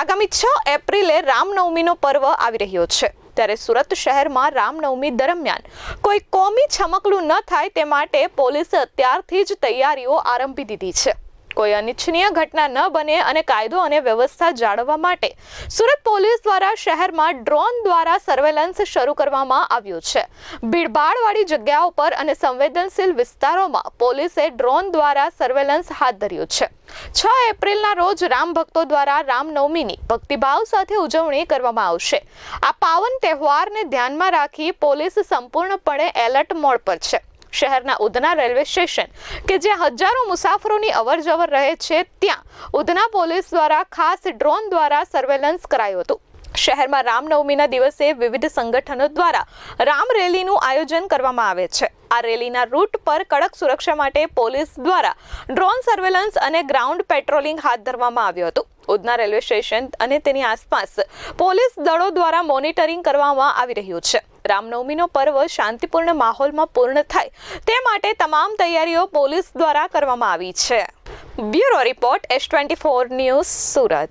આગામી છ એપ્રિલે રામનવમીનો પર્વ આવી રહ્યો છે. ત્યારે સુરત શહેરમાં રામનવમી દરમિયાન કોઈ કોમી છમકલું ન થાય તે માટે પોલીસે અત્યારથી જ તૈયારીઓ આરંભી દીધી છે. કોઈ અનિચ્છનીય ઘટના ન બને અને કાયદો અને વ્યવસ્થા જાળવવા માટે સુરત પોલીસ દ્વારા શહેરમાં ડ્રોન દ્વારા સર્વેલન્સ શરૂ કરવામાં આવ્યું છે. ભીડભાડવાળી જગ્યાઓ પર અને સંવેદનશીલ વિસ્તારોમાં પોલીસે ડ્રોન દ્વારા સર્વેલન્સ હાથ ધર્યું છે. છ એપ્રિલના રોજ રામ ભક્તો દ્વારા રામનવમીની ભક્તિભાવ સાથે ઉજવણી કરવામાં આવશે. આ પાવન તહેવારને ધ્યાનમાં રાખી પોલીસ સંપૂર્ણપણે એલર્ટ મોડ પર છે. શહેરના ઉધના રેલવે સ્ટેશન, કે જ્યાં હજારો મુસાફરોની અવરજવર રહે છે, ત્યાં ઉધના પોલીસ દ્વારા ખાસ ડ્રોન દ્વારા સર્વેલન્સ કરાયું હતું. શહેરમાં રામનવમીના દિવસે વિવિધ સંગઠનો દ્વારા રામ રેલીનું આયોજન કરવામાં આવે છે. આ રેલીના રૂટ પર કડક સુરક્ષા માટે પોલીસ દ્વારા ડ્રોન સર્વેલન્સ અને ગ્રાઉન્ડ પેટ્રોલિંગ હાથ ધરવામાં આવ્યું હતું. ઉધના રેલવે સ્ટેશન અને તેની આસપાસ પોલીસ દળો દ્વારા મોનિટરિંગ કરવામાં આવી રહ્યું છે. રામનવમીનો પર્વ શાંતિપૂર્ણ માહોલમાં પૂર્ણ થાય તે માટે તમામ તૈયારીઓ પોલીસ દ્વારા કરવામાં આવી છે. Bureau report S twenty four news, Surat.